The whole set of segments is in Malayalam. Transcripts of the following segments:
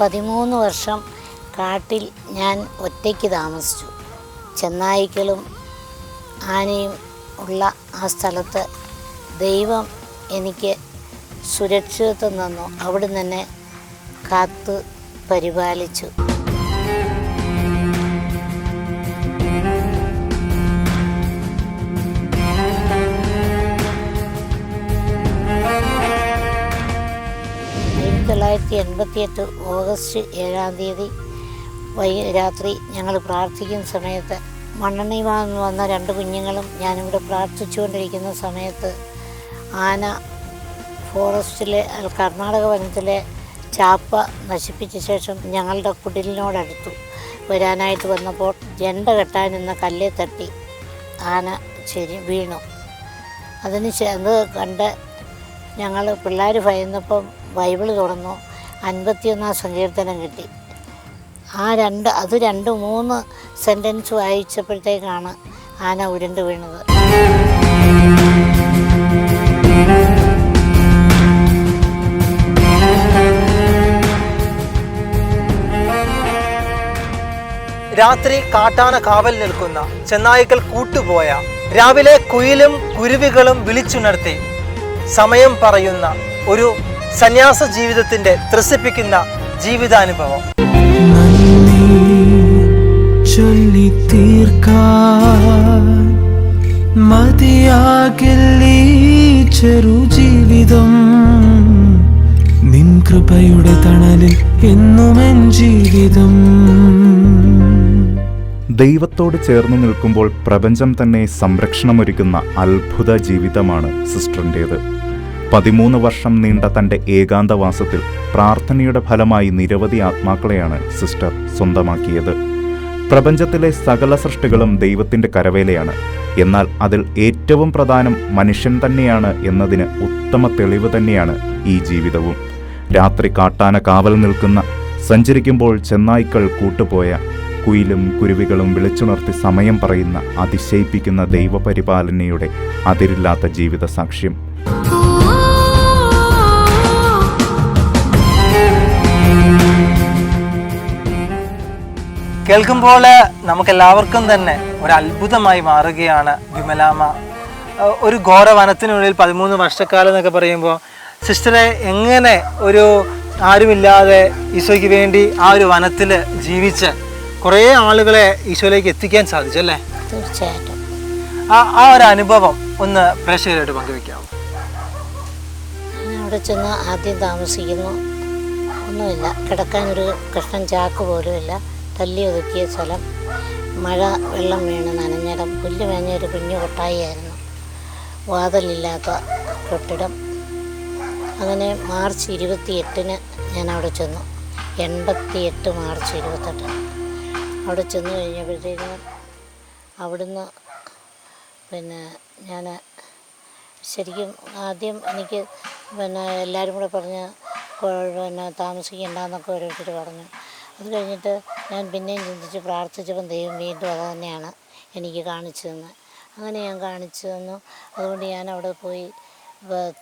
പതിമൂന്ന് വർഷം കാട്ടിൽ ഞാൻ ഒറ്റയ്ക്ക് താമസിച്ചു. ചെന്നായ്ക്കളും ആനയും ഉള്ള ആ സ്ഥലത്ത് ദൈവം എനിക്ക് സുരക്ഷിതത്വം തന്നു. അവിടെ തന്നെ കാത്ത് പരിപാലിച്ചു. തൊള്ളായിരത്തി എൺപത്തിയെട്ട് ഓഗസ്റ്റ് ഏഴാം തീയതി വൈ രാത്രി ഞങ്ങൾ പ്രാർത്ഥിക്കുന്ന സമയത്ത് മണ്ണെണ്ണയുമായി വന്ന രണ്ട് കുഞ്ഞുങ്ങളും ഞാനിവിടെ പ്രാർത്ഥിച്ചുകൊണ്ടിരിക്കുന്ന സമയത്ത് ആന ഫോറസ്റ്റിലെ കർണാടക വനത്തിലെ ചാപ്പ നശിപ്പിച്ച ശേഷം ഞങ്ങളുടെ കുടിലിനോടടുത്തു വരാനായിട്ട് വന്നപ്പോൾ ജണ്ട കെട്ടാൻ നിന്ന കല്ലേ തട്ടി ആന ശരി വീണു. അതിന് അത് കണ്ട് ഞങ്ങൾ പിള്ളേർ ഭയന്നപ്പം ബൈബിൾ തുറന്നു അൻപത്തിയൊന്നാം സങ്കീർത്തനം കിട്ടി. ആ രണ്ട് അത് രണ്ട് മൂന്ന് സെന്റൻസ് വായിച്ചപ്പോഴത്തേക്കാണ് ആന ഉരുണ്ട് വീണത്. രാത്രി കാട്ടാന കാവൽ നിൽക്കുന്ന ചെന്നായ്ക്കൾ കൂട്ടുപോയ രാവിലെ കുയിലും കുരുവികളും വിളിച്ചുണർത്തി സമയം പറയുന്ന ഒരു സന്യാസ ജീവിതത്തിന്റെ ത്രസിപ്പിക്കുന്ന ജീവിതാനുഭവം. ചൊല്ലി തീർക്കാൻ മതിയാകില്ലീ ചെറു ജീവിതം. നിൻ കൃപയുടെ തണലിൽ എന്നുമെൻ ജീവിതം. ദൈവത്തോട് ചേർന്ന് നിൽക്കുമ്പോൾ പ്രപഞ്ചം തന്നെ സംരക്ഷണമൊരുക്കുന്ന അത്ഭുത ജീവിതമാണ് സിസ്റ്ററിന്റേത്. പതിമൂന്ന് വർഷം നീണ്ട തന്റെ ഏകാന്തവാസത്തിൽ പ്രാർത്ഥനയുടെ ഫലമായി നിരവധി ആത്മാക്കളെയാണ് സിസ്റ്റർ സ്വന്തമാക്കിയത്. പ്രപഞ്ചത്തിലെ സകല സൃഷ്ടികളും ദൈവത്തിന്റെ കരവേലയാണ്. എന്നാൽ അതിൽ ഏറ്റവും പ്രധാനം മനുഷ്യൻ തന്നെയാണ് എന്നതിന് ഉത്തമ തെളിവ് തന്നെയാണ് ഈ ജീവിതവും. രാത്രി കാട്ടാന കാവൽ നിൽക്കുന്ന സഞ്ചരിക്കുമ്പോൾ ചെന്നായ്ക്കൾ കൂട്ടുപോയ കുയിലും കുരുവികളും വിളിച്ചുണർത്തി സമയം പറയുന്ന അതിശയിപ്പിക്കുന്ന ദൈവപരിപാലനയുടെ അതിരില്ലാത്ത ജീവിത സാക്ഷ്യം കേൾക്കുമ്പോൾ നമുക്കെല്ലാവർക്കും തന്നെ ഒരു അത്ഭുതമായി മാറുകയാണ് വിമലാമ ഒരു ഘോരവനത്തിനുള്ളിൽ പതിമൂന്ന് വർഷക്കാലം എന്നൊക്കെ പറയുമ്പോൾ സിസ്റ്ററെ എങ്ങനെ ഒരു ആരുമില്ലാതെ ഈശോയ്ക്ക് വേണ്ടി ആ ഒരു വനത്തിൽ ജീവിച്ച് കുറേ ആളുകളെ ഈശോയിലേക്ക് എത്തിക്കാൻ സാധിച്ചു അല്ലേ തീർച്ചയായിട്ടും. ആ ആ ഒരു അനുഭവം ഒന്ന് പ്രേക്ഷകരായിട്ട് പങ്കുവെക്കാമോ അവിടെ ചെന്ന് ആദ്യം താമസിക്കുന്നു. ഒന്നുമില്ല. കിടക്കാൻ ഒരു കഷ്ണം ചാക്ക് പോലുമില്ല. തല്ലി ഒതുക്കിയ സ്ഥലം. മഴ വെള്ളം വീണ് നനഞ്ഞിടം. പുല്ല് മേഞ്ഞ ഒരു കുഞ്ഞു കൊട്ടായിയായിരുന്നു. വാതിലില്ലാത്ത കെട്ടിടം. അങ്ങനെ മാർച്ച് ഇരുപത്തിയെട്ടിന് ഞാൻ അവിടെ ചെന്നു. എൺപത്തി എട്ട് മാർച്ച് ഇരുപത്തെട്ട്. അവിടെ ചെന്ന് കഴിഞ്ഞപ്പോഴത്തേക്കും അവിടുന്ന് പിന്നെ ഞാൻ ശരിക്കും ആദ്യം എനിക്ക് പിന്നെ എല്ലാവരും കൂടെ പറഞ്ഞ് പിന്നെ താമസിക്കണ്ടെന്നൊക്കെ ഓരോരുത്തർ പറഞ്ഞു. അത് കഴിഞ്ഞിട്ട് ഞാൻ പിന്നെയും ചിന്തിച്ച് പ്രാർത്ഥിച്ചപ്പം ദൈവം വീണ്ടും അത് തന്നെയാണ് എനിക്ക് കാണിച്ചു തന്നത് അങ്ങനെ ഞാൻ കാണിച്ചു തന്നു. അതുകൊണ്ട് ഞാൻ അവിടെ പോയി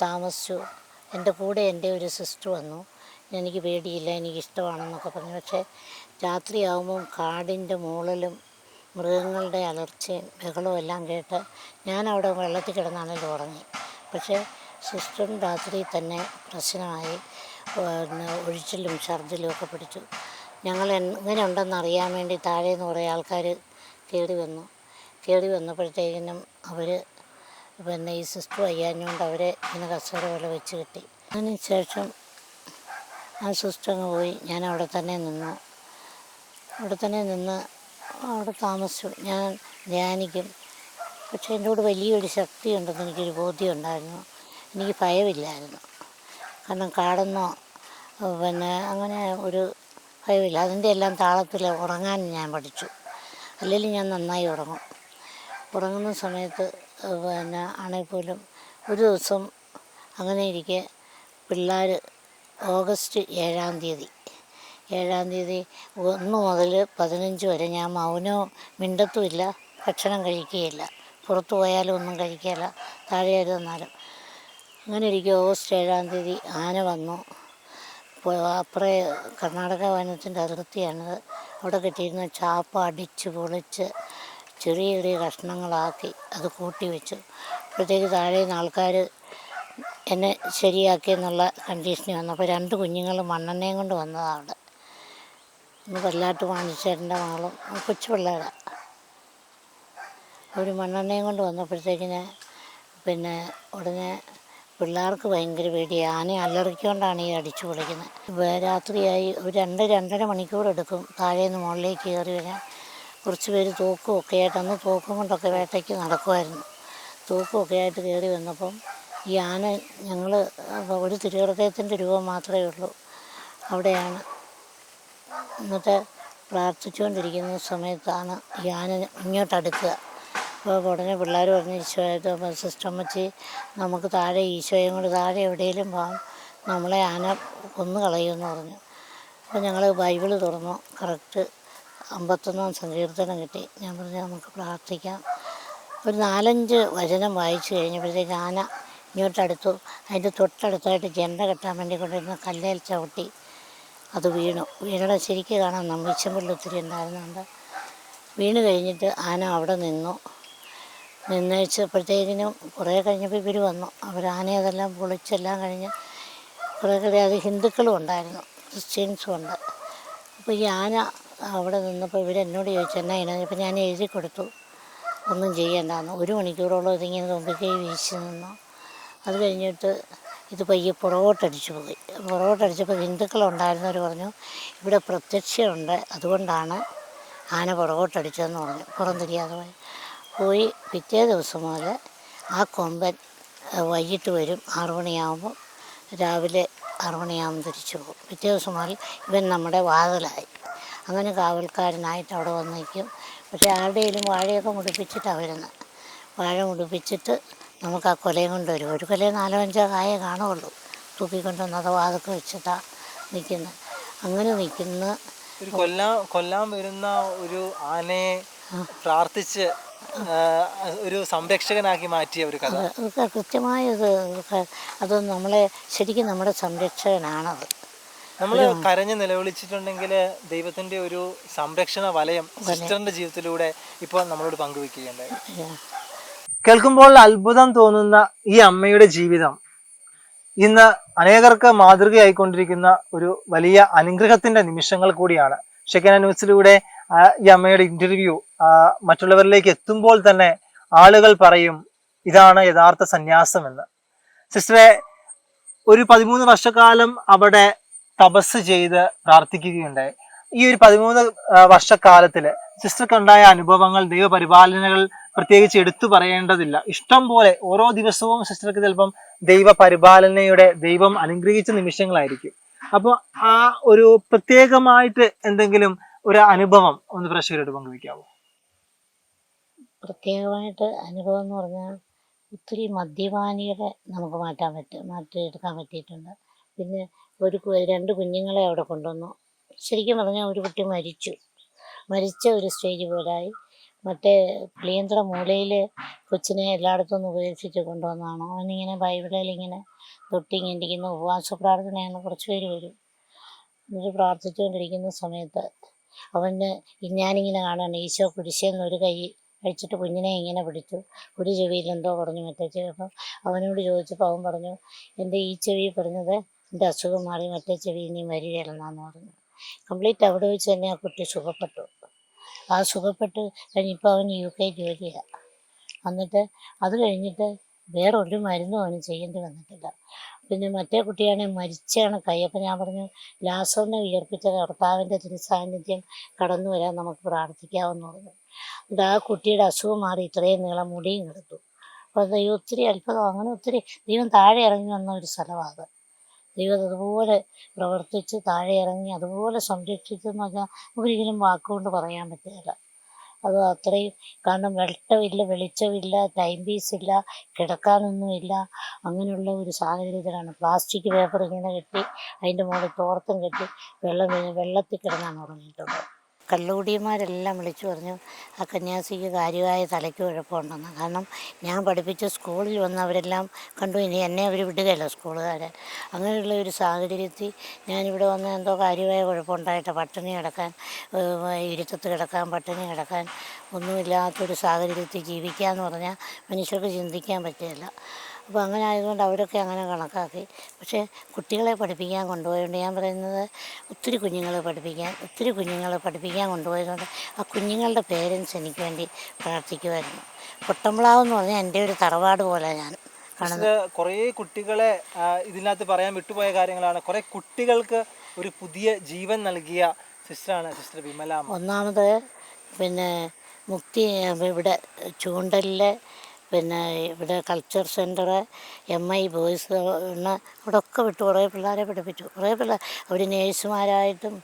താമസിച്ചു. എന്റെ കൂടെ എന്റെ ഒരു സിസ്റ്റർ വന്നു. എനിക്ക് പേടിയില്ല എനിക്ക് ഇഷ്ടമാണെന്നൊക്കെ പറഞ്ഞു. പക്ഷേ രാത്രിയാകുമ്പം കാടിന്റെ മുകളിലും മൃഗങ്ങളുടെ അലർച്ചയും ബഹളവും എല്ലാം കേട്ട് ഞാൻ അവിടെ വെള്ളത്തിൽ കിടന്നാണല്ലോ ഉറങ്ങി. പക്ഷേ സിസ്റ്ററും രാത്രി തന്നെ പ്രശ്നമായി ഒഴിച്ചിലും ഛർദിലും ഒക്കെ പിടിച്ചു. ഞങ്ങൾ എങ്ങനെ ഉണ്ടെന്ന് അറിയാൻ വേണ്ടി താഴെ നിന്ന് കുറേ ആൾക്കാർ കയറി വന്നു. കയറി വന്നപ്പോഴത്തേക്കിനും അവർ പിന്നെ ഈ സിസ്റ്റർ വയ്യാഞ്ഞുകൊണ്ട് അവരെ ഇങ്ങനെ കസേര പോലെ വെച്ച് കിട്ടി. അതിന് ശേഷം ആ സിസ്റ്റർ അങ്ങ് പോയി. ഞാൻ അവിടെ തന്നെ നിന്നു. അവിടെ തന്നെ നിന്ന് അവിടെ താമസിച്ചു. ഞാൻ ധ്യാനിക്കും. പക്ഷേ കൂടെ വലിയൊരു ശക്തി ഉണ്ടെന്ന് എനിക്കൊരു ബോധ്യം ഉണ്ടായിരുന്നു എനിക്ക് ഭയമില്ലായിരുന്നു. കാരണം കാടെന്നോ പിന്നെ അങ്ങനെ ഒരു ഭയമില്ല. അതിന്റെ എല്ലാം താളത്തിൽ ഉറങ്ങാൻ ഞാൻ പഠിച്ചു. അല്ലെങ്കിൽ ഞാൻ നന്നായി ഉറങ്ങും. ഉറങ്ങുന്ന സമയത്ത് പിന്നെ ആണെങ്കിൽ പോലും ഒരു ദിവസം അങ്ങനെ ഇരിക്കെ പിള്ളേർ ഓഗസ്റ്റ് ഏഴാം തീയതി. ഏഴാം തീയതി ഒന്ന് മുതൽ പതിനഞ്ച് വരെ ഞാൻ മൗനവും മിണ്ടത്തുമില്ല ഭക്ഷണം കഴിക്കുകയില്ല. പുറത്തു പോയാലും ഒന്നും കഴിക്കുകയില്ല. താഴെ ആര് തന്നാലും അങ്ങനെ ഇരിക്കും ഓഗസ്റ്റ് ഏഴാം തീയതി ആന വന്നു. അപ്പുറേ കർണാടക വനത്തിന്റെ അതിർത്തിയാണ്. അവിടെ കിട്ടിയിരുന്ന ചാപ്പ അടിച്ച് പൊളിച്ച് ചെറിയ ചെറിയ കഷ്ണങ്ങളാക്കി അത് കൂട്ടി വെച്ചു. അപ്പോഴത്തേക്ക് താഴെ നിന്ന് ആൾക്കാർ എന്നെ ശരിയാക്കി എന്നുള്ള കണ്ടീഷനിൽ വന്നു. അപ്പോൾ രണ്ട് കുഞ്ഞുങ്ങൾ മണ്ണെണ്ണയും കൊണ്ട് വന്നതാണ് അവിടെ. വല്ലാട്ട് പല്ലാട്ട് വാണിച്ചേട്ടന്റെ മകളും കൊച്ചു പിള്ളേരാണ് അവർ മണ്ണെണ്ണയും കൊണ്ട് വന്നപ്പോഴത്തേക്കിന് പിന്നെ ഉടനെ പിള്ളേർക്ക് ഭയങ്കര പേടിയാണ് ആനയെ അലറിക്കൊണ്ടാണ് ഈ അടിച്ചു പൊളിക്കുന്നത്. രാത്രിയായി ഒരു രണ്ട് രണ്ടര മണിക്കൂർ എടുക്കും താഴെ നിന്ന് മുകളിലേക്ക് കയറി വരാൻ. കുറച്ച് പേര് തൂക്കും ഒക്കെ ആയിട്ട് അന്ന് തൂക്കും കൊണ്ടൊക്കെ വേട്ടയ്ക്ക് നടക്കുമായിരുന്നു തൂക്കുമൊക്കെ ആയിട്ട് കയറി വന്നപ്പം ഈ ആന ഞങ്ങൾ ഒരു തിരുഹൃദയത്തിന്റെ രൂപം മാത്രമേ ഉള്ളൂ. അവിടെയാണ്. എന്നിട്ട് പ്രാർത്ഥിച്ചുകൊണ്ടിരിക്കുന്ന സമയത്താണ് ഈ ആന ഇങ്ങോട്ട് അടുക്കുക. അപ്പോൾ ഉടനെ പിള്ളേർ പറഞ്ഞ് സിസ്റ്റർ അമ്മച്ചി നമുക്ക് താഴെ ഈശോയും കൂടെ താഴെ എവിടെയെങ്കിലും പോകാം. നമ്മളെ ആന കൊന്നു കളയുമെന്ന് പറഞ്ഞു. അപ്പോൾ ഞങ്ങൾ ബൈബിൾ തുറന്നു. കറക്റ്റ് അമ്പത്തൊന്നാം സങ്കീർത്തനം കിട്ടി. ഞാൻ പറഞ്ഞു നമുക്ക് പ്രാർത്ഥിക്കാം. ഒരു നാലഞ്ച് വചനം വായിച്ചു കഴിഞ്ഞപ്പോഴത്തേക്ക് ആന ഇങ്ങോട്ടടുത്തു അതിന്റെ തൊട്ടടുത്തായിട്ട് ജെണ്ട കെട്ടാൻ വേണ്ടി കൊണ്ടിരുന്ന കല്ലേൽ ചവിട്ടി അത് വീണു. വീണയുടെ ശരിക്ക് കാണാൻ നമ്മിച്ചമ്പള്ളി ഒത്തിരി ഉണ്ടായിരുന്നുണ്ട്. വീണ് കഴിഞ്ഞിട്ട് ആന അവിടെ നിന്നു. നിന്നേച്ചപ്പോഴത്തേക്കിനും കുറേ കഴിഞ്ഞപ്പോൾ ഇവർ വന്നു. അവർ ആനയെ അതെല്ലാം പൊളിച്ചെല്ലാം കഴിഞ്ഞ് കുറേ കഴിയാതെ ഹിന്ദുക്കളും ഉണ്ടായിരുന്നു ക്രിസ്ത്യൻസും ഉണ്ട്. അപ്പോൾ ഈ ആന അവിടെ നിന്നപ്പോൾ ഇവരെന്നോട് ചോദിച്ചു എന്നാ ഇതിനകത്ത് അപ്പോൾ ഞാൻ എഴുതി കൊടുത്തു ഒന്നും ചെയ്യണ്ടെന്ന്. ഒരു മണിക്കൂറോളം ഇതിങ്ങനെ തുമ്പിക്കൈ വീശി നിന്നു. അത് കഴിഞ്ഞിട്ട് ഇത് പയ്യെ പുറകോട്ടടിച്ചു പോയി. പുറകോട്ടടിച്ചപ്പോൾ ഹിന്ദുക്കളുണ്ടായിരുന്നവർ പറഞ്ഞു ഇവിടെ പ്രത്യക്ഷമുണ്ട് അതുകൊണ്ടാണ് ആന പുറകോട്ടടിച്ചതെന്ന് പറഞ്ഞു. പുറം തിരിയാതെ പോയി. പോയി പിറ്റേ ദിവസം മുതൽ ആ കൊമ്പൻ വൈകിട്ട് വരും. ആറു മണിയാകുമ്പോൾ രാവിലെ ആറു മണിയാകുമ്പോൾ തിരിച്ചു പോകും. പിറ്റേ ദിവസം മുതൽ ഇവൻ നമ്മുടെ വാതിലായി. അങ്ങനെ കാവൽക്കാരനായിട്ട് അവിടെ വന്ന് നിൽക്കും. പക്ഷേ ആരുടെയും വാഴയൊക്കെ മുടിപ്പിച്ചിട്ടാണ് വരുന്നത് വാഴ മുടിപ്പിച്ചിട്ട് നമുക്ക് ആ കൊലയും കൊണ്ട് വരും ഒരു കൊലയും നാലോ അഞ്ചോ കായ കാണുള്ളൂ തൂക്കിക്കൊണ്ടുവന്ന് അത് വാതൊക്കെ വെച്ചിട്ടാണ് നിൽക്കുന്നത് അങ്ങനെ നിൽക്കുന്ന കൊല്ലാൻ കൊല്ലാൻ വരുന്ന ഒരു ആനയെ പ്രാർത്ഥിച്ച് ഒരു സംരക്ഷകനാക്കി മാറ്റിയ ഒരു കഥ. കൃത്യമായ കൃത്യമായത് അത് നമ്മളെ ശരിക്കും നമ്മുടെ സംരക്ഷകനാണത്. നമ്മൾ കരഞ്ഞ് നിലവിളിച്ചിട്ടുണ്ടെങ്കിൽ ദൈവത്തിന്റെ ഒരു സംരക്ഷണ വലയം സിസ്റ്ററിന്റെ ജീവിതത്തിലൂടെ ഇപ്പോൾ നമ്മളോട് പങ്കുവെക്കുകയുണ്ടായി. കേൾക്കുമ്പോൾ അത്ഭുതം തോന്നുന്ന ഈ അമ്മയുടെ ജീവിതം ഇന്ന് അനേകർക്ക് മാതൃകയായിക്കൊണ്ടിരിക്കുന്ന ഒരു വലിയ അനുഗ്രഹത്തിന്റെ നിമിഷങ്ങൾ കൂടിയാണ്. ഷെക്കന ന്യൂസിലൂടെ ആ, ഈ അമ്മയുടെ ഇന്റർവ്യൂ മറ്റുള്ളവരിലേക്ക് എത്തുമ്പോൾ തന്നെ ആളുകൾ പറയും ഇതാണ് യഥാർത്ഥ സന്യാസം എന്ന് സിസ്റ്ററെ ഒരു പതിമൂന്ന് വർഷക്കാലം അവിടെ തപസ് ചെയ്ത് പ്രാർത്ഥിക്കുകയുണ്ടായി. ഈ ഒരു പതിമൂന്ന് വർഷക്കാലത്തിൽ സിസ്റ്റർക്ക് സിസ്റ്റർക്കുണ്ടായ അനുഭവങ്ങൾ ദൈവപരിപാലനകൾ പ്രത്യേകിച്ച് എടുത്തു പറയേണ്ടതില്ല. ഇഷ്ടം പോലെ ഓരോ ദിവസവും സിസ്റ്റർക്ക് ചിലപ്പം ദൈവ പരിപാലനയുടെ ദൈവം അനുഗ്രഹിച്ച നിമിഷങ്ങളായിരിക്കും. അപ്പോൾ ആ ഒരു പ്രത്യേകമായിട്ട് എന്തെങ്കിലും ഒരു അനുഭവം ഒന്ന് പ്രേക്ഷകരോട് പങ്കുവെക്കാവോ പ്രത്യേകമായിട്ട് അനുഭവം എന്ന് പറഞ്ഞാൽ ഒത്തിരി മദ്യപാനികളെ നമുക്ക് മാറ്റാൻ പറ്റും മാറ്റിയെടുക്കാൻ പറ്റിയിട്ടുണ്ട്. പിന്നെ ഒരു രണ്ട് കുഞ്ഞുങ്ങളെ അവിടെ കൊണ്ടുവന്നു. ശരിക്കും പറഞ്ഞാൽ ഒരു കുട്ടി മരിച്ചു. മരിച്ച ഒരു സ്റ്റേജ് പോലായി. മറ്റേ പ്ലിയന്ത്ര മൂലയിൽ കൊച്ചിനെ എല്ലായിടത്തും നിന്ന് ഉപദേശിച്ച് കൊണ്ടുവന്നതാണ്. അവനിങ്ങനെ ബൈബിളിൽ ഇങ്ങനെ തൊട്ടിങ്ങിരിക്കുന്ന ഉപവാസ പ്രാർത്ഥനയാണ് കുറച്ച് പേര് വരും. എന്നിട്ട് പ്രാർത്ഥിച്ചുകൊണ്ടിരിക്കുന്ന സമയത്ത് അവന് ഞാനിങ്ങനെ കാണാണ് ഈശോ കുരിശേന്ന് ഒരു കൈ കഴിച്ചിട്ട് കുഞ്ഞിനെ ഇങ്ങനെ പിടിച്ചു. ഒരു ചെവിയിൽ എന്തോ പറഞ്ഞു മറ്റേ ചെവി അപ്പം അവനോട് ചോദിച്ചപ്പോൾ അവൻ പറഞ്ഞു എന്റെ ഈ ചെവി പറഞ്ഞത്? എന്റെ അസുഖം മാറി. മറ്റേ ചെവി ഇനി വരികയല്ലെന്നാന്ന് പറഞ്ഞു. കംപ്ലീറ്റ് അവിടെ വെച്ച് തന്നെ ആ കുട്ടി സുഖപ്പെട്ടു. ആ സുഖപ്പെട്ട് കഴിഞ്ഞിപ്പോൾ അവൻ യു കെ ജോലിയാണ് എന്നിട്ട് അത് കഴിഞ്ഞിട്ട് വേറൊരു മരുന്നും അവന് ചെയ്യേണ്ടി വന്നിട്ടില്ല. പിന്നെ മറ്റേ കുട്ടിയാണെങ്കിൽ മരിച്ചാണ് കൈ. അപ്പം ഞാൻ പറഞ്ഞു ലാസറിനെ ഉയർപ്പിച്ച കർത്താവിന്റെ തിരുസാന്നിധ്യം കടന്നു വരാൻ നമുക്ക് പ്രാർത്ഥിക്കാമെന്ന് പറഞ്ഞു. അത് ആ കുട്ടിയുടെ അസുഖം മാറി ഇത്രയും നീളം മുടിയും കിടത്തു. അപ്പോൾ അത് ഒത്തിരി അത്ഭുതം. അങ്ങനെ ഒത്തിരി ദൈവം താഴെ ഇറങ്ങി വന്ന ഒരു സ്ഥലമാണ് ദൈവം അതുപോലെ പ്രവർത്തിച്ച് താഴെ ഇറങ്ങി അതുപോലെ സംരക്ഷിച്ചെന്ന് പറഞ്ഞാൽ ഒരിക്കലും വാക്കുകൊണ്ട് പറയാൻ പറ്റില്ല. അത് അത്രയും കാരണം വെട്ടമില്ല വെളിച്ചമില്ല ടൈം പീസ് ഇല്ല കിടക്കാനൊന്നുമില്ല. അങ്ങനെയുള്ള ഒരു സാഹചര്യത്തിലാണ് പ്ലാസ്റ്റിക് പേപ്പർ ഇങ്ങനെ കെട്ടി അതിന്റെ മുകളിൽ തോർത്തും കെട്ടി വെള്ളം വെള്ളത്തിൽ കിടന്നാണ് ഉറങ്ങിയിട്ടുള്ളത് കള്ളുകൂടിയന്മാരെല്ലാം വിളിച്ചു പറഞ്ഞു ആ കന്യാസിക്ക് കാര്യമായ തലയ്ക്ക് കുഴപ്പമുണ്ടെന്ന്. കാരണം ഞാൻ പഠിപ്പിച്ച സ്കൂളിൽ വന്നവരെല്ലാം കണ്ടു ഇനി എന്നെ അവർ വിടുകയല്ല സ്കൂളുകാരെ. അങ്ങനെയുള്ള ഒരു സാഹചര്യത്തിൽ ഞാനിവിടെ വന്ന് എന്തോ കാര്യമായ കുഴപ്പമുണ്ടായിട്ട് പട്ടിണി കിടക്കാൻ ഇരുത്തത്ത് കിടക്കാൻ പട്ടിണി കിടക്കാൻ ഒന്നുമില്ലാത്തൊരു സാഹചര്യത്തിൽ ജീവിക്കുക എന്ന് പറഞ്ഞാൽ മനുഷ്യർക്ക് ചിന്തിക്കാൻ പറ്റില്ല. അപ്പോൾ അങ്ങനെ ആയതുകൊണ്ട് അവരൊക്കെ അങ്ങനെ കണക്കാക്കി. പക്ഷേ കുട്ടികളെ പഠിപ്പിക്കാൻ കൊണ്ടുപോയതുകൊണ്ട് ഞാൻ പറയുന്നത് ഒത്തിരി കുഞ്ഞുങ്ങളെ പഠിപ്പിക്കാൻ ഒത്തിരി കുഞ്ഞുങ്ങളെ പഠിപ്പിക്കാൻ കൊണ്ടുപോയതുകൊണ്ട് ആ കുഞ്ഞുങ്ങളുടെ പേരൻസ് എനിക്ക് വേണ്ടി പ്രാർത്ഥിക്കുമായിരുന്നു. പൊട്ടമ്പളാവ് എന്ന് പറഞ്ഞാൽ എന്റെ ഒരു തറവാട് പോലെ ഞാൻ കാണുന്നത്. കുറേ കുട്ടികളെ ഇതിനകത്ത് പറയാൻ വിട്ടുപോയ കാര്യങ്ങളാണ്. കുറേ കുട്ടികൾക്ക് ഒരു പുതിയ ജീവൻ നൽകിയ സിസ്റ്ററാണ് സിസ്റ്റർ വിമല ഒന്നാമത് പിന്നെ മുക്തി ഇവിടെ ചൂണ്ടലിലെ പിന്നെ ഇവിടെ culture centre M I boys അവിടെ ഒക്കെ വിട്ട്. കുറേ പിള്ളേരെ പഠിപ്പിച്ചു. കുറേ പിള്ളേർ അവർ നേഴ്സുമാരായിട്ടും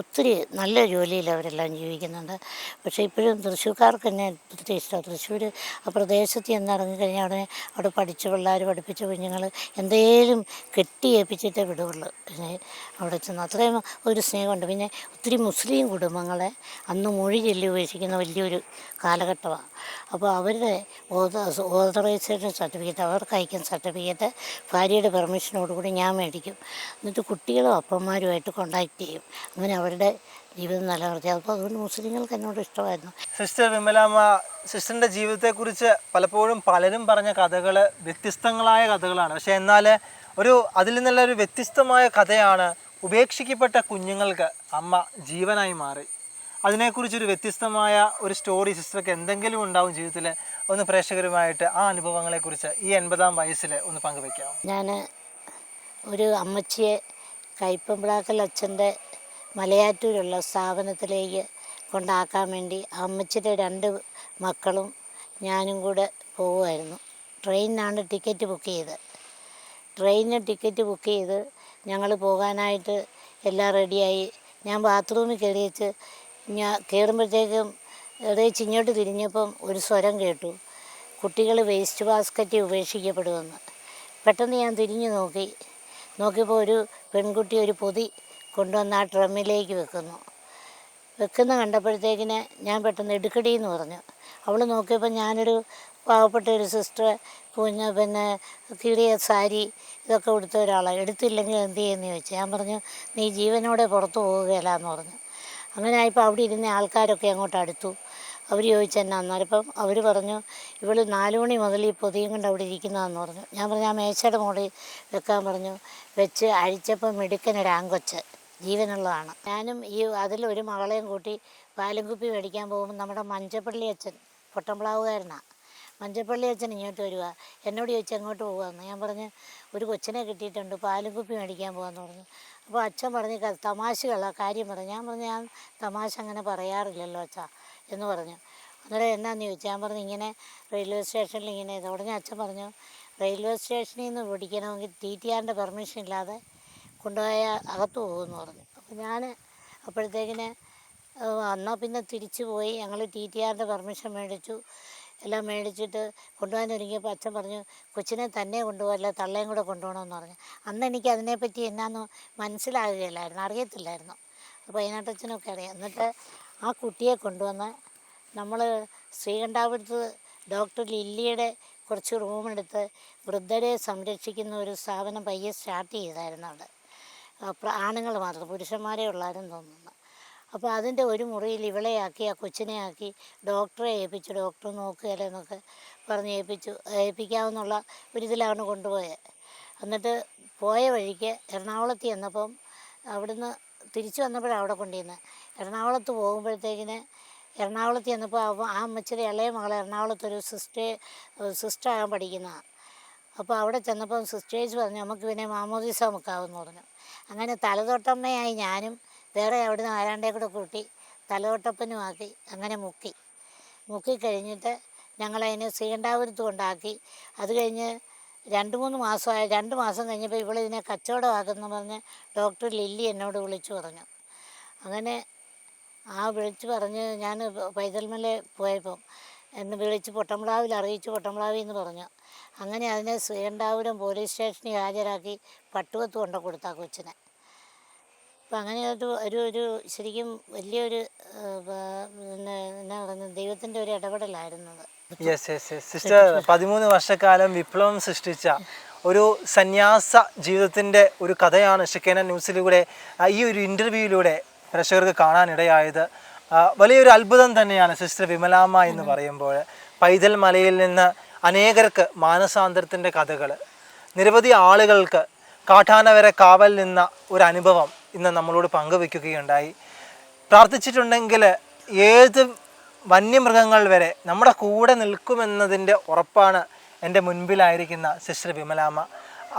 ഒത്തിരി നല്ല ജോലിയിൽ അവരെല്ലാം ജീവിക്കുന്നുണ്ട്. പക്ഷേ ഇപ്പോഴും തൃശ്ശൂർക്കാർക്ക് തന്നെ ഒത്തിരി ഇഷ്ടമാണ്. തൃശ്ശൂർ ആ പ്രദേശത്ത് ചെന്ന് ഇറങ്ങിക്കഴിഞ്ഞാൽ അവിടെ അവിടെ പഠിച്ച പിള്ളേർ പഠിപ്പിച്ച കുഞ്ഞുങ്ങൾ എന്തേലും കെട്ടിയേൽപ്പിച്ചിട്ടേ പിന്നെ അവിടെ ചെന്ന് അത്രയും ഒരു സ്നേഹമുണ്ട്. പിന്നെ ഒത്തിരി മുസ്ലിം കുടുംബങ്ങളെ അന്ന് മൊഴി ചൊല്ലി ഉപേക്ഷിക്കുന്ന വലിയൊരു കാലഘട്ടമാണ്. അപ്പോൾ അവരുടെ ഓതറൈസേഷൻ സർട്ടിഫിക്കറ്റ് അവർക്ക് അയക്കുന്ന സർട്ടിഫിക്കറ്റ് ഭാര്യയുടെ പെർമിഷനോടുകൂടി ഞാൻ മേടിക്കും. എന്നിട്ട് കുട്ടികളും അപ്പന്മാരുമായിട്ട് കോണ്ടാക്ട് ചെയ്യും. അങ്ങനെ അവരുടെ ജീവിതം നിലനിർത്തി. അപ്പോൾ അതുകൊണ്ട് മുസ്ലിങ്ങൾക്ക് എന്നോട് ഇഷ്ടമായിരുന്നു. സിസ്റ്റർ വിമലാമ്മ സിസ്റ്ററിന്റെ ജീവിതത്തെക്കുറിച്ച് പലപ്പോഴും പലരും പറഞ്ഞ കഥകൾ വ്യത്യസ്തങ്ങളായ കഥകളാണ്. പക്ഷേ എന്നാൽ ഒരു അതിൽ നിന്നുള്ള ഒരു വ്യത്യസ്തമായ കഥയാണ് ഉപേക്ഷിക്കപ്പെട്ട കുഞ്ഞുങ്ങൾക്ക് അമ്മ ജീവനായി മാറി. അതിനെക്കുറിച്ചൊരു വ്യത്യസ്തമായ ഒരു സ്റ്റോറി സിസ്റ്റർക്ക് എന്തെങ്കിലും ഉണ്ടാവും ജീവിതത്തിൽ ഒന്ന് പ്രേക്ഷകരുമായിട്ട് ആ അനുഭവങ്ങളെക്കുറിച്ച് ഈ എൺപതാം വയസ്സിൽ ഒന്ന് പങ്കുവെക്കാം ഞാൻ ഒരു അമ്മച്ചിയെ കയ്പമ്പിളാക്കൽ അച്ഛന്റെ മലയാറ്റൂരുള്ള സ്ഥാപനത്തിലേക്ക് കൊണ്ടാക്കാൻ വേണ്ടി അമ്മച്ചിയുടെ രണ്ട് മക്കളും ഞാനും കൂടെ പോവുമായിരുന്നു. ട്രെയിനിനാണ് ടിക്കറ്റ് ബുക്ക് ചെയ്ത് ട്രെയിനിന് ടിക്കറ്റ് ബുക്ക് ചെയ്ത് ഞങ്ങൾ പോകാനായിട്ട് എല്ലാം റെഡിയായി. ഞാൻ ബാത്റൂമിൽ കയറിയേച്ച് ഞാൻ കയറുമ്പോഴത്തേക്കും ഇടയിൽ ചിഞ്ഞോട്ട് തിരിഞ്ഞപ്പം ഒരു സ്വരം കേട്ടു. കുട്ടികൾ വേസ്റ്റ് ബാസ്ക്കറ്റ് ഉപേക്ഷിക്കപ്പെടുമെന്ന്. പെട്ടെന്ന് ഞാൻ തിരിഞ്ഞു നോക്കി. നോക്കിയപ്പോൾ ഒരു പെൺകുട്ടി ഒരു പൊതി കൊണ്ടുവന്ന് ആ ഡ്രമ്മിലേക്ക് വെക്കുന്നു. വെക്കുന്ന കണ്ടപ്പോഴത്തേക്കിന് ഞാൻ പെട്ടെന്ന് എടുക്കടി എന്ന് പറഞ്ഞു. അവൾ നോക്കിയപ്പോൾ ഞാനൊരു പാവപ്പെട്ട ഒരു സിസ്റ്റർ കുഞ്ഞ് പിന്നെ കീറിയ സാരി ഇതൊക്കെ കൊടുത്ത ഒരാളാണ് എടുത്തില്ലെങ്കിൽ എന്ത് ചെയ്യുമെന്ന് ചോദിച്ചു. ഞാൻ പറഞ്ഞു നീ ജീവനോടെ പുറത്ത് പോവുകയില്ല എന്ന് പറഞ്ഞു. അങ്ങനെ ആയപ്പോൾ അവിടെ ഇരുന്ന ആൾക്കാരൊക്കെ അങ്ങോട്ട് അടുത്തു. അവർ ചോദിച്ചു എന്നാ? അന്നേരപ്പം അവർ പറഞ്ഞു ഇവൾ നാല് മണി മുതൽ ഈ പൊതിയും കൊണ്ട് അവിടെ ഇരിക്കുന്നതെന്ന് പറഞ്ഞു. ഞാൻ പറഞ്ഞു ആ മേശയുടെ മുകളിൽ വെക്കാൻ പറഞ്ഞു. വെച്ച് അഴിച്ചപ്പം മിടുക്കനൊരു ആങ്കൊച്ച് ജീവനുള്ളതാണ്. ഞാനും ഈ അതിലൊരു മകളെയും കൂട്ടി പാലും കുപ്പി മേടിക്കാൻ പോകുമ്പോൾ നമ്മുടെ മഞ്ചപ്പള്ളി അച്ഛൻ പൊട്ടംപ്ലാവുകാരനാണ് മഞ്ചപ്പള്ളി അച്ഛൻ ഇങ്ങോട്ട് വരിക എന്നോട് ചോദിച്ചു എങ്ങോട്ട് പോകുകയെന്ന് ഞാൻ പറഞ്ഞു ഒരു കൊച്ചിനെ കിട്ടിയിട്ടുണ്ട് പാലും കുപ്പി മേടിക്കാൻ പോകാമെന്ന് പറഞ്ഞു. അപ്പോൾ അച്ഛൻ പറഞ്ഞ് തമാശകളാണ് തമാശകളാ കാര്യം പറഞ്ഞു. ഞാൻ പറഞ്ഞു ഞാൻ തമാശ അങ്ങനെ പറയാറില്ലല്ലോ അച്ഛാ എന്ന് പറഞ്ഞു. അന്നേരം എന്നാന്ന് ചോദിച്ചു? ഞാൻ പറഞ്ഞു ഇങ്ങനെ റെയിൽവേ സ്റ്റേഷനിൽ ഇങ്ങനെ ഉടനെ അച്ഛൻ പറഞ്ഞു റെയിൽവേ സ്റ്റേഷനിൽ നിന്ന് പിടിക്കണമെങ്കിൽ ടി ടി ആറിന്റെ പെർമിഷൻ ഇല്ലാതെ കൊണ്ടുപോയ അകത്ത് പോകുമെന്ന് പറഞ്ഞു. അപ്പോൾ ഞാൻ അപ്പോഴത്തേക്കിന് എന്നാൽ പിന്നെ തിരിച്ചു പോയി. ഞങ്ങൾ ടി ടി ആറിന്റെ പെർമിഷൻ മേടിച്ചു. എല്ലാം മേടിച്ചിട്ട് കൊണ്ടുപോകാൻ ഒരുങ്ങിയപ്പോൾ അച്ഛൻ പറഞ്ഞു കൊച്ചിനെ തന്നെ കൊണ്ടുപോകല്ല തള്ളയും കൂടെ കൊണ്ടുപോകണമെന്ന് പറഞ്ഞു. അന്ന് എനിക്ക് അതിനെപ്പറ്റി എന്നാന്ന് മനസ്സിലാകുകയില്ലായിരുന്നു അറിയത്തില്ലായിരുന്നു. അപ്പോൾ അതിനാട്ടച്ഛനൊക്കെ അറിയാം. എന്നിട്ട് ആ കുട്ടിയെ കൊണ്ടുവന്ന് നമ്മൾ ശ്രീകണ്ഠാപുരത്ത് ഡോക്ടർ ലില്ലിയുടെ കുറച്ച് റൂമെടുത്ത് വൃദ്ധരെ സംരക്ഷിക്കുന്ന ഒരു സ്ഥാപനം പയ്യെ സ്റ്റാർട്ട് ചെയ്തായിരുന്നു അവിടെ. ആണുങ്ങൾ മാത്രം പുരുഷന്മാരെ ഉള്ളാരും തോന്നുന്നു. അപ്പോൾ അതിന്റെ ഒരു മുറിയിൽ ഇവളെ ആക്കി ആ കൊച്ചിനെ ആക്കി ഡോക്ടറെ ഏൽപ്പിച്ചു. ഡോക്ടർ നോക്കുകയല്ലേ എന്നൊക്കെ പറഞ്ഞ് ഏൽപ്പിച്ചു. ഏൽപ്പിക്കാമെന്നുള്ള ഒരിതിലാണ് കൊണ്ടുപോയത് എന്നിട്ട് പോയ വഴിക്ക് എറണാകുളത്ത് ചെന്നപ്പം അവിടുന്ന് തിരിച്ചു വന്നപ്പോഴാണ് അവിടെ കൊണ്ടുവന്നത് എറണാകുളത്ത് പോകുമ്പോഴത്തേക്കിന് എറണാകുളത്ത് ചെന്നപ്പോൾ അവ ആ അമ്മച്ചിയുടെ ഇളയ മകൾ എറണാകുളത്തൊരു സിസ്റ്റേ സിസ്റ്ററാകാൻ പഠിക്കുന്നതാണ് അപ്പോൾ അവിടെ ചെന്നപ്പം സിസ്റ്റേഴ്സ് പറഞ്ഞു നമുക്ക് പിന്നെ മാമോദിസ മുക്കാവെന്ന് പറഞ്ഞു. അങ്ങനെ തലതൊട്ടമ്മയായി ഞാനും വേറെ അവിടുന്ന് ആരാണ്ടേ കൂടെ കൂട്ടി തലവട്ടപ്പനുമാക്കി അങ്ങനെ മുക്കി. മുക്കി കഴിഞ്ഞിട്ട് ഞങ്ങളതിനെ ശ്രീകണ്ഠാപുരത്ത് കൊണ്ടാക്കി അത് കഴിഞ്ഞ് രണ്ട് മൂന്ന് മാസമായ രണ്ട് മാസം കഴിഞ്ഞപ്പോൾ ഇവളിതിനെ കച്ചവടമാക്കുന്നു പറഞ്ഞ് ഡോക്ടർ ലില്ലി എന്നോട് വിളിച്ചു പറഞ്ഞു. അങ്ങനെ ആ വിളിച്ച് പറഞ്ഞ് ഞാൻ പൈതൽമല പോയപ്പം എന്ന് വിളിച്ച് പൊട്ടംപ്ലാവിൽ അറിയിച്ചു പൊട്ടംപ്ലാവിൽ എന്ന് പറഞ്ഞു. അങ്ങനെ അതിനെ ശ്രീകണ്ഠാപുരം പോലീസ് സ്റ്റേഷനിൽ ഹാജരാക്കി പട്ടുവത്ത് കൊണ്ടു കൊടുത്ത കൊച്ചിനെ. അപ്പം അങ്ങനെ ഒരു ഒരു ഒരു ശരിക്കും വലിയൊരു പിന്നെ എന്നാ പറയുന്നത് ദൈവത്തിന്റെ ഒരു ഇടപെടലായിരുന്നത് യെസ് യെസ് യെസ് സിസ്റ്റർ പതിമൂന്ന് വർഷക്കാലം വിപ്ലവം സൃഷ്ടിച്ച ഒരു സന്യാസ ജീവിതത്തിന്റെ ഒരു കഥയാണ് ഷിക്കേന ന്യൂസിലൂടെ ഈ ഒരു ഇന്റർവ്യൂയിലൂടെ പ്രേക്ഷകർക്ക് കാണാനിടയായത്. വലിയൊരു അത്ഭുതം തന്നെയാണ് സിസ്റ്റർ വിമലാമ്മ എന്ന് പറയുമ്പോൾ. പൈതൽ മലയിൽ നിന്ന് അനേകർക്ക് മാനസാന്തരത്തിന്റെ കഥകൾ നിരവധി ആളുകൾക്ക് കാട്ടാനവരെ കാവൽ നിന്ന ഒരു അനുഭവം ഇന്ന് നമ്മളോട് പങ്കുവെക്കുകയുണ്ടായി. പ്രാർത്ഥിച്ചിട്ടുണ്ടെങ്കിൽ ഏത് വന്യമൃഗങ്ങൾ വരെ നമ്മുടെ കൂടെ നിൽക്കുമെന്നതിന്റെ ഉറപ്പാണ് എന്റെ മുൻപിലായിരിക്കുന്ന സിസ്റ്റർ വിമലാമ്മ.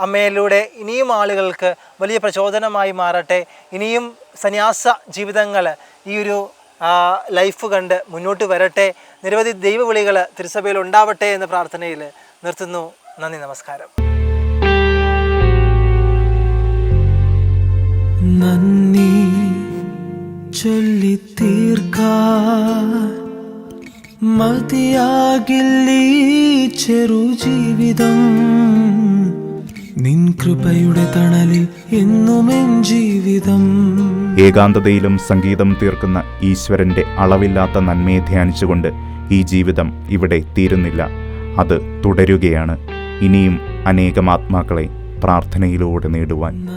അമ്മയിലൂടെ ഇനിയും ആളുകൾക്ക് വലിയ പ്രചോദനമായി മാറട്ടെ. ഇനിയും സന്യാസ ജീവിതങ്ങൾ ഈ ഒരു ലൈഫ് കണ്ട് മുന്നോട്ട് വരട്ടെ. നിരവധി ദൈവവിളികൾ തിരുസഭയിൽ ഉണ്ടാവട്ടെ എന്ന പ്രാർത്ഥനയിൽ നിർത്തുന്നു. നന്ദി നമസ്കാരം. നന്ദി ചൊല്ലി തീർക്കാൻ മതിയാകില്ലീ ചെറു ജീവിതം നിൻ കൃപയുടെ തണലിൽ എന്നുമെൻ ജീവിതം. ഏകാന്തതയിലും സംഗീതം തീർക്കുന്ന ഈശ്വരന്റെ അളവില്ലാത്ത നന്മയെ ധ്യാനിച്ചുകൊണ്ട് ഈ ജീവിതം ഇവിടെ തീരുന്നില്ല. അത് തുടരുകയാണ്. ഇനിയും അനേകം ആത്മാക്കളെ പ്രാർത്ഥനയിലൂടെ നേടുവാൻ.